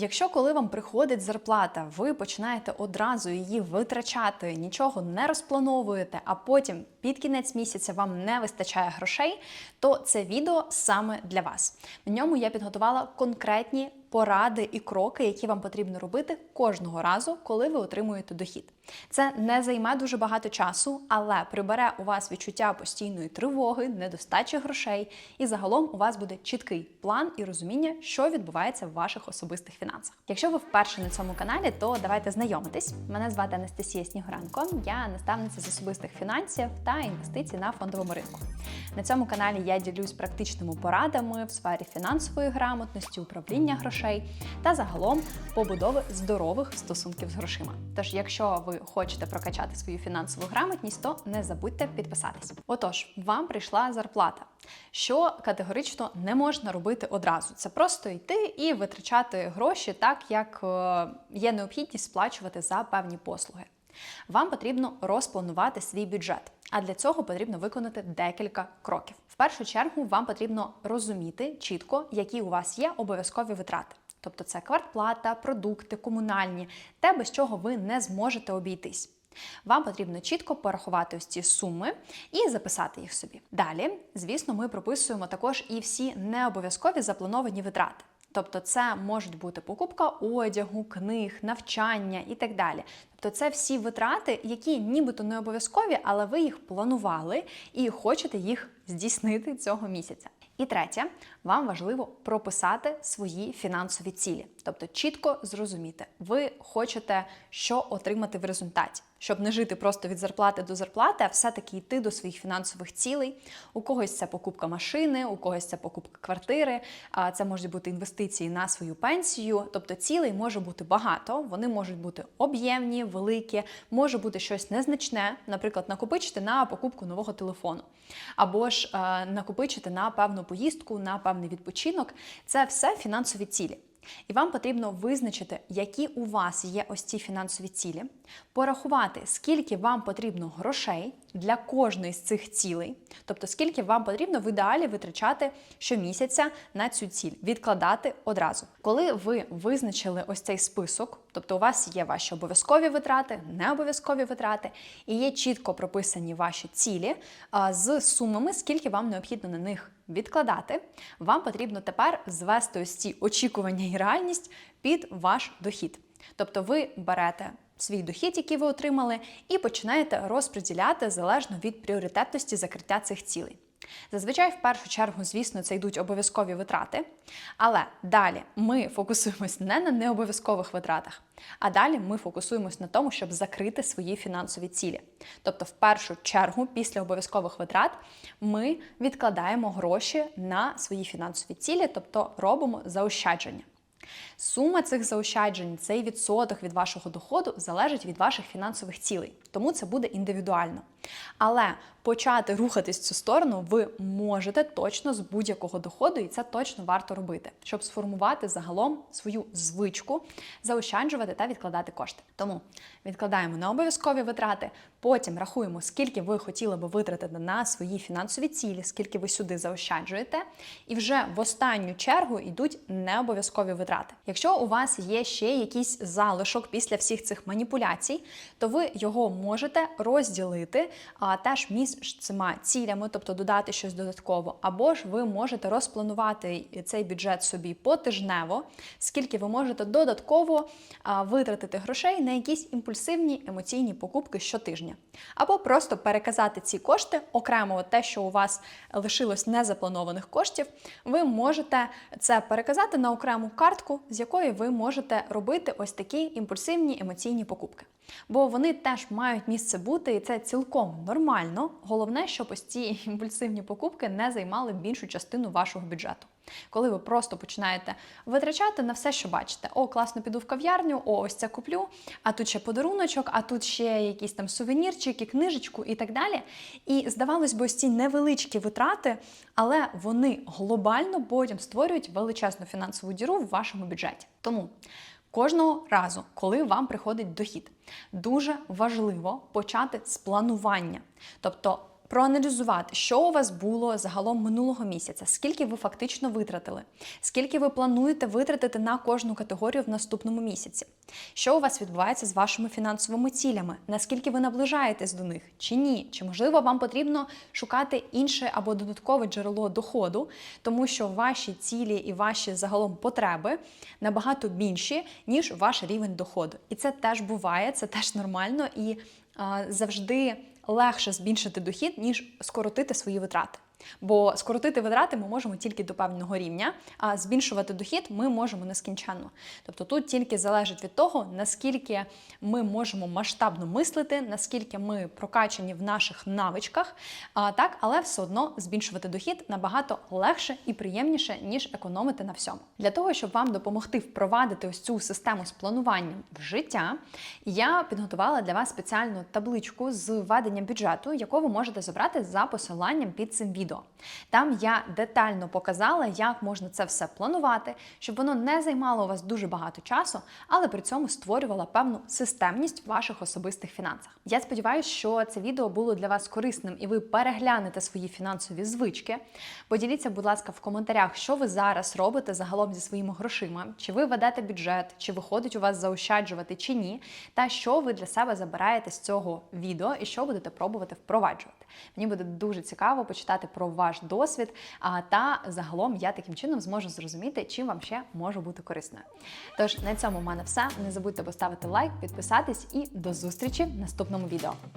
Якщо коли вам приходить зарплата, ви починаєте одразу її витрачати, нічого не розплановуєте, а потім під кінець місяця вам не вистачає грошей, то це відео саме для вас. В ньому я підготувала конкретні поради і кроки, які вам потрібно робити кожного разу, коли ви отримуєте дохід. Це не займе дуже багато часу, але прибере у вас відчуття постійної тривоги, недостачі грошей, і загалом у вас буде чіткий план і розуміння, що відбувається в ваших особистих фінансах. Якщо ви вперше на цьому каналі, то давайте знайомитись. Мене звати Анастасія Снігуренко, я наставниця з особистих фінансів та інвестицій на фондовому ринку. На цьому каналі я ділюсь практичними порадами в сфері фінансової грамотності, управління грошей та загалом побудови здорових стосунків з грошима. Тож, якщо ви хочете прокачати свою фінансову грамотність, то не забудьте підписатись. Отож, вам прийшла зарплата, що категорично не можна робити одразу. Це просто йти і витрачати гроші так, як е, є необхідність сплачувати за певні послуги. Вам потрібно розпланувати свій бюджет, а для цього потрібно виконати декілька кроків. В першу чергу вам потрібно розуміти чітко, які у вас є обов'язкові витрати. Тобто це квартплата, продукти, комунальні, те, без чого ви не зможете обійтись. Вам потрібно чітко порахувати ось ці суми і записати їх собі. Далі, звісно, ми прописуємо також і всі необов'язкові заплановані витрати. Тобто, це можуть бути покупка одягу, книг, навчання і так далі. Тобто, це всі витрати, які нібито не обов'язкові, але ви їх планували і хочете їх здійснити цього місяця. І третє, вам важливо прописати свої фінансові цілі, тобто чітко зрозуміти, ви хочете що отримати в результаті, щоб не жити просто від зарплати до зарплати, а все-таки йти до своїх фінансових цілей. У когось це покупка машини, у когось це покупка квартири, а це можуть бути інвестиції на свою пенсію. Тобто цілей може бути багато, вони можуть бути об'ємні, великі, може бути щось незначне, наприклад, накопичити на покупку нового телефону, або ж е, накопичити на певну поїздку, на певний відпочинок. Це все фінансові цілі. І вам потрібно визначити, які у вас є ось ці фінансові цілі, порахувати, скільки вам потрібно грошей для кожної з цих цілей, тобто скільки вам потрібно в ідеалі витрачати щомісяця на цю ціль, відкладати одразу. Коли ви визначили ось цей список, тобто у вас є ваші обов'язкові витрати, необов'язкові витрати, і є чітко прописані ваші цілі з сумами, скільки вам необхідно на них відкладати, вам потрібно тепер звести ось ці очікування і реальність під ваш дохід. Тобто ви берете свій дохід, який ви отримали, і починаєте розподіляти залежно від пріоритетності закриття цих цілей. Зазвичай, в першу чергу, звісно, це йдуть обов'язкові витрати. Але далі ми фокусуємось не на необов'язкових витратах, а далі ми фокусуємось на тому, щоб закрити свої фінансові цілі. Тобто, в першу чергу, після обов'язкових витрат, ми відкладаємо гроші на свої фінансові цілі, тобто робимо заощадження. Сума цих заощаджень, цей відсоток від вашого доходу залежить від ваших фінансових цілей, тому це буде індивідуально. Але почати рухатись в цю сторону ви можете точно з будь-якого доходу, і це точно варто робити, щоб сформувати загалом свою звичку, заощаджувати та відкладати кошти. Тому відкладаємо на обов'язкові витрати, потім рахуємо, скільки ви хотіли би витратити на свої фінансові цілі, скільки ви сюди заощаджуєте, і вже в останню чергу йдуть необов'язкові витрати. Якщо у вас є ще якийсь залишок після всіх цих маніпуляцій, то ви його можете розділити а, теж між цими цілями, тобто додати щось додатково, або ж ви можете розпланувати цей бюджет собі потижнево, скільки ви можете додатково витратити грошей на якісь імпульсивні емоційні покупки щотижня, або просто переказати ці кошти окремо те, що у вас лишилось незапланованих коштів, ви можете це переказати на окрему картку, з якої ви можете робити ось такі імпульсивні емоційні покупки. Бо вони теж мають місце бути, і це цілком нормально. Головне, щоб ось ці імпульсивні покупки не займали більшу частину вашого бюджету. Коли ви просто починаєте витрачати на все, що бачите. О, класно піду в кав'ярню, о, ось це куплю, а тут ще подаруночок, а тут ще якісь там сувенірчики, книжечку і так далі. І здавалось би, ось ці невеличкі витрати, але вони глобально потім створюють величезну фінансову діру в вашому бюджеті. Тому. Кожного разу, коли вам приходить дохід, дуже важливо почати з планування. Тобто проаналізувати, що у вас було загалом минулого місяця, скільки ви фактично витратили, скільки ви плануєте витратити на кожну категорію в наступному місяці, що у вас відбувається з вашими фінансовими цілями, наскільки ви наближаєтесь до них чи ні, чи можливо вам потрібно шукати інше або додаткове джерело доходу, тому що ваші цілі і ваші загалом потреби набагато більші, ніж ваш рівень доходу. І це теж буває, це теж нормально і а, завжди легше збільшити дохід, ніж скоротити свої витрати. Бо скоротити витрати ми можемо тільки до певного рівня, а збільшувати дохід ми можемо нескінченно. Тобто тут тільки залежить від того, наскільки ми можемо масштабно мислити, наскільки ми прокачані в наших навичках, а, так, але все одно збільшувати дохід набагато легше і приємніше, ніж економити на всьому. Для того, щоб вам допомогти впровадити ось цю систему з плануванням в життя, я підготувала для вас спеціальну табличку з введенням бюджету, яку ви можете забрати за посиланням під цим відео. Там я детально показала, як можна це все планувати, щоб воно не займало у вас дуже багато часу, але при цьому створювало певну системність в ваших особистих фінансах. Я сподіваюся, що це відео було для вас корисним і ви переглянете свої фінансові звички. Поділіться, будь ласка, в коментарях, що ви зараз робите загалом зі своїми грошима, чи ви ведете бюджет, чи виходить у вас заощаджувати, чи ні, та що ви для себе забираєте з цього відео і що будете пробувати впроваджувати. Мені буде дуже цікаво почитати про ваш досвід, а та загалом я таким чином зможу зрозуміти, чим вам ще можу бути корисною. Тож на цьому в мене все. Не забудьте поставити лайк, підписатись і до зустрічі в наступному відео.